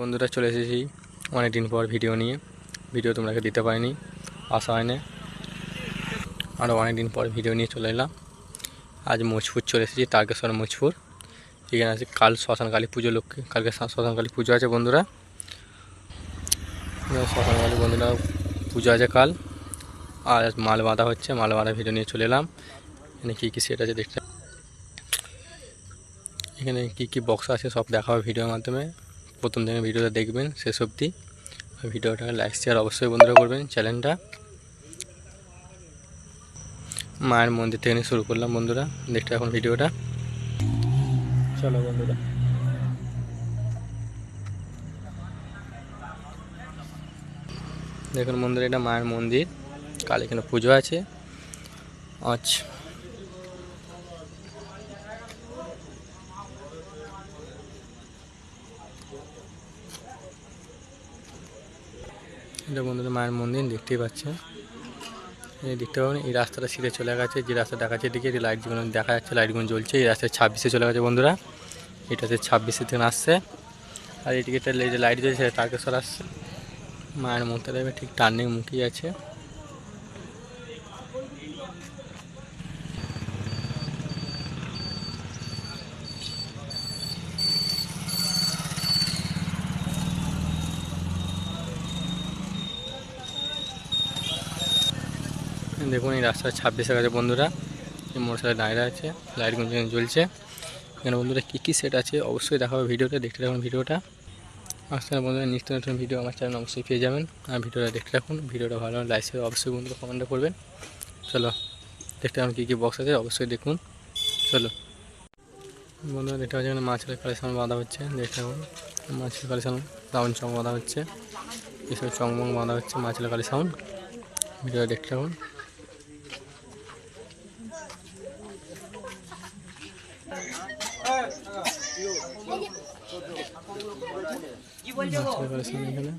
বন্ধুরা চলে এসেছি অনেক দিন পর ভিডিও নিয়ে। ভিডিও তোমাকে দিতে পারিনি আসা হয়নি। আরও অনেক দিন পর ভিডিও নিয়ে চলে এলাম। আজ মুজপুর চলে এসেছি, তারকেশ্বর মুজপুর এখানে আছে কাল শ্মশান কালী পুজো লক্ষ্মী, কালকে শ্মশান শ্মশান পুজো আছে বন্ধুরা। এখানে শ্মশান বন্ধুরা পুজো আছে কাল। আর মাল বাঁধা হচ্ছে, মাল বাঁধা ভিডিও নিয়ে চলে এলাম। এখানে কী কী সেট আছে দেখতে এখানে কী কী বক্স আছে সব দেখাবো ভিডিওর মাধ্যমে। প্রথম থেকে ভিডিওটা দেখবেন, শেষ অবধি। ভিডিওটা লাইক শেয়ার অবশ্যই বন্ধুরা করবেন চ্যানেলটা। মায়ের মন্দির থেকে শুরু করলাম বন্ধুরা। দেখতে এখন ভিডিওটা। চলো বন্ধুরা। দেখুন বন্ধুরা, এটা মায়ের মন্দির। কাল এখানে পুজো আছে। আচ্ছা এটা বন্ধুরা মায়ের মন্দির, দেখতেই পাচ্ছেন। এই দেখতে পাবেন, এই রাস্তাটা সিধে চলে গেছে, যে রাস্তা দেখা যাচ্ছে এদিকে লাইট লাইটগুলো দেখা যাচ্ছে লাইটগুলো জ্বলছে, এই রাস্তায় ছাব্বিশে চলে গেছে বন্ধুরা। এটাতে ছাব্বিশে থেকে আসছে। আর এদিকে একটা লাইট জ্বলছে, সেটা তারকেশ্বর আসছে। মায়ের মন্দিরটা ঠিক টার্নিং মুখেই আছে। দেখুন, এই রাস্তার ছাব্বিশে গেছে বন্ধুরা মোটরসাইকেল দাঁড়িয়ে আছে লাইট যেখানে জ্বলছে। এখানে বন্ধুরা কী কী সেট আছে অবশ্যই দেখাবো ভিডিওটা দেখতে থাকুন ভিডিওটা। আসতে না বন্ধুরা, নিত্য নতুন ভিডিও আমার চ্যানেল অবশ্যই পেয়ে যাবেন। আর ভিডিওটা দেখতে রাখুন ভিডিওটা ভালো লাইক অবশ্যই বন্ধুরা কমেন্ট করবেন। চলো, দেখতে থাকুন কী কী বক্স আছে, অবশ্যই দেখুন। চলো। বন্ধুরা, দেখতে পাচ্ছি এখানে মাছের কালেকশন বাঁধা হচ্ছে, দেখতে থাকুন। মাছের কালেকশন রাউন্ড চং বাঁধা হচ্ছে। এসব চংমং বাঁধা হচ্ছে মাছের কালেকশন। ভিডিও দেখতে থাকুন। এখানে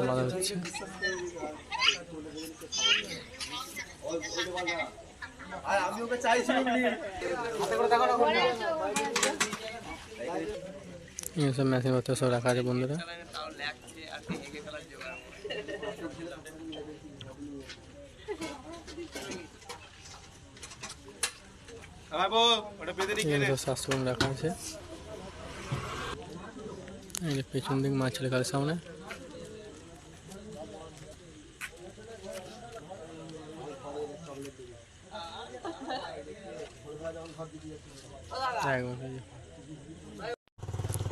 বাঁধা হচ্ছে আমি ওকে চাইছিলাম সব মেশিন পত্র সব রাখা আছে বন্ধুরা সব শাস্ত্রম রাখা আছে। এই যে পেছন দিক মাছ লেখার সামনে।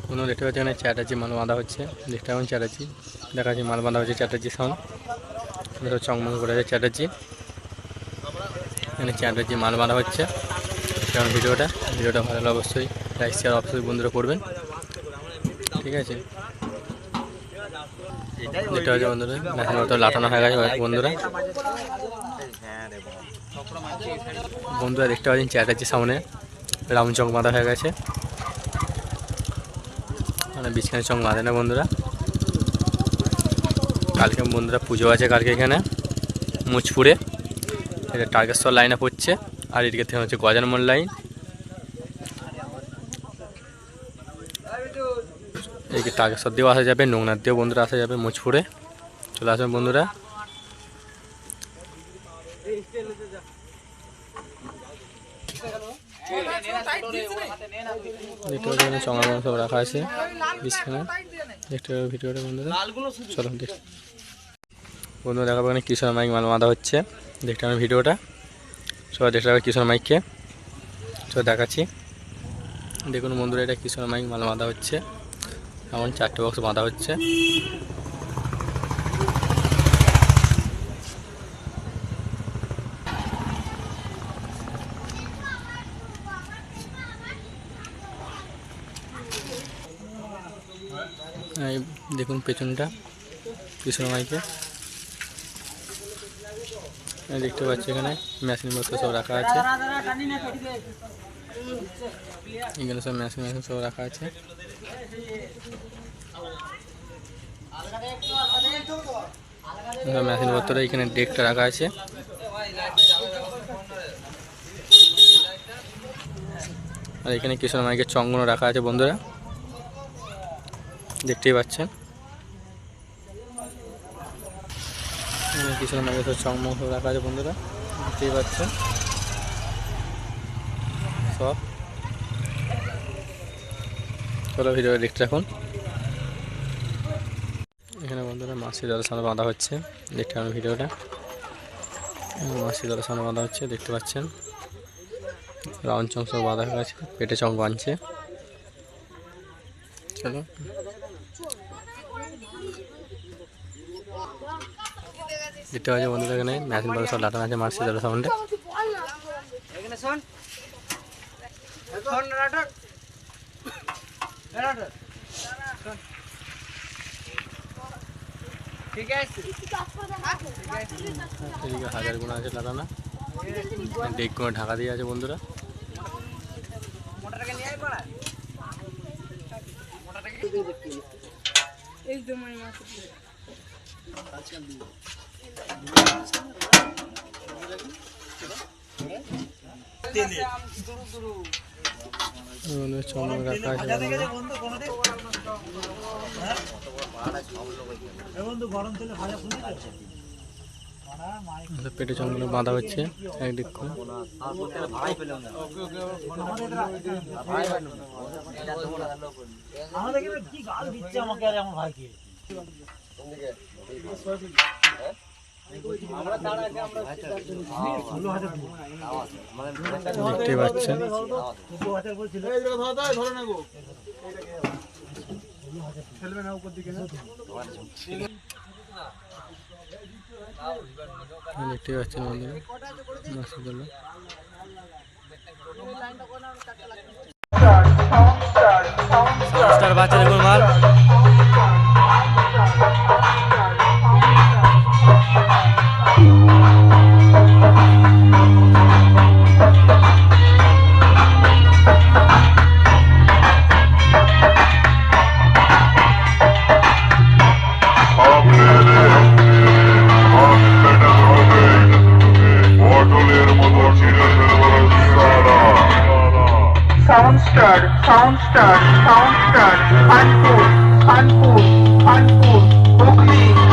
কোনো দেখতে পাচ্ছি এখানে চ্যাটার্জি মাল বাঁধা হচ্ছে। দেখতে পাবেন চ্যাটার্জি। দেখা যাচ্ছে মাল বাঁধা হচ্ছে চ্যাটার্জি সাউন্ড চংমং করে আছে চ্যাটার্জি। এখানে চ্যাটার্জি মাল বাঁধা হচ্ছে। ভিডিওটা। ভিডিওটা ভালো লাগলে অবশ্যই লাইক শেয়ার অবশ্যই বন্ধুরা করবেন। ঠিক আছে। যেটা হচ্ছে বন্ধুরা মেশিন মতো লাটানো হয়ে গেছে বন্ধুরা। বন্ধুরা দেখতে পাচ্ছেন চ্যাটার্জি সামনে রাউন্ড চং বাঁধা হয়ে গেছে। মানে বিছখানে চং বাঁধে না বন্ধুরা। কালকে বন্ধুরা পুজো আছে কালকে এখানে, মুচপুরে। এটা টার্গেশ্বর লাইনে পড়ছে, আর এদিকে থেকে হচ্ছে গজানমোল লাইন এদিকে টার্গেশ্বর দিয়েও আসা যাবে নোংনাথ দিয়েও বন্ধুরা আসা যাবে মুচপুরে চলে আসবেন বন্ধুরা। পাচ্ছি সব রাখা আছে বিছখানে দেখতে পাবে ভিডিওটা বন্ধুরা। চলো দেখ। বন্ধুরা দেখাবো এখানে কিশোর মাইক মাল বাঁধা হচ্ছে। দেখতে হবে ভিডিওটা। সবাই দেখতে হবে কিশোর মাইককে। সবাই দেখাচ্ছি। দেখুন বন্ধুরা, এটা কিশোর মাইক মাল বাঁধা হচ্ছে। এমন চারটে বক্স বাঁধা হচ্ছে। দেখুন পেছনটা কৃষ্ণ মাইকে। দেখতে পাচ্ছি এখানে মেশিন পত্র সব রাখা আছে। এখানে সব মেশিন মেশিন সব রাখা আছে। মেশিন পত্র এখানে ডেকটা রাখা আছে। আর এখানে কিশোর মাইকের চঙ্গনও রাখা আছে, বন্ধুরা। দেখতেই পাচ্ছেন। নাগেশ্বর চকমক সব রাখা আছে, বন্ধুরা। দেখতেই পাচ্ছেন। সব। চলো ভিডিও দেখতে রাখুন এখানে বন্ধুরা মাসি দলের সামনে বাঁধা হচ্ছে। দেখতে পাবেন ভিডিওটা মাসি দলের সামনে বাঁধা হচ্ছে, দেখতে পাচ্ছেন। রাউন্ড চং সব বাঁধা হয়ে গেছে, পেটে চং বাঁধছে। চলো। দেখতে পাচ্ছি বন্ধুরা এখানে ম্যাচিং বলে সব লাটানো আছে মাসি দলের সামনে। ঠিক আছে। এদিকে হাজার গুণ আছে লাটানা ডেক কোনো ঢাকা দিয়ে আছে বন্ধুরা। মোটরটাকে নিয়ে আয় পড়া। এই বন্ধুরা চমক রাখা আছে বন্ধুরা। আমাদের পেটে চমগুলো বাঁধা হচ্ছে একদিক করে আমাকে আর আমার ভাইকে। দেখতে পাচ্ছেন। দেখতে পাচ্ছেন মাসুদুল্লাহ সংস্থার বাচ্চা দেখুন মাল Soundstrad, Soundstrad, Soundstrad, unfold, unfold, unfold, Hooghly,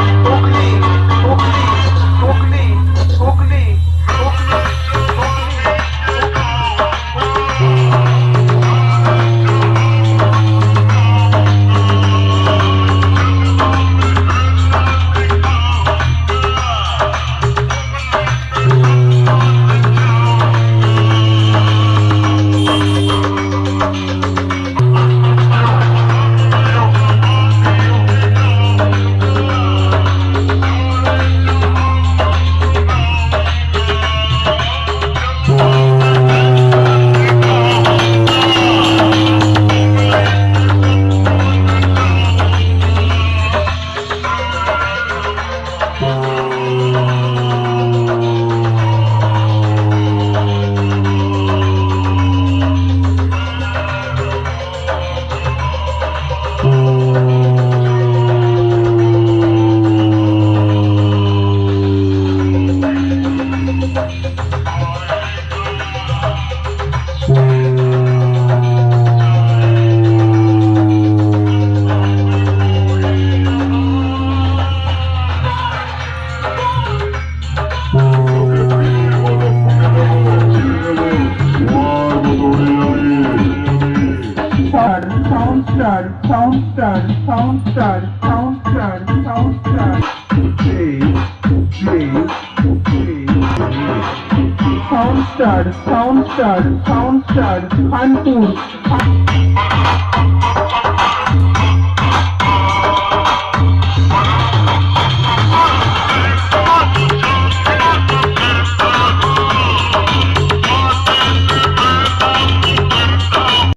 star, sound star, sound star. Sound star, sound star, sound star, Kanpur.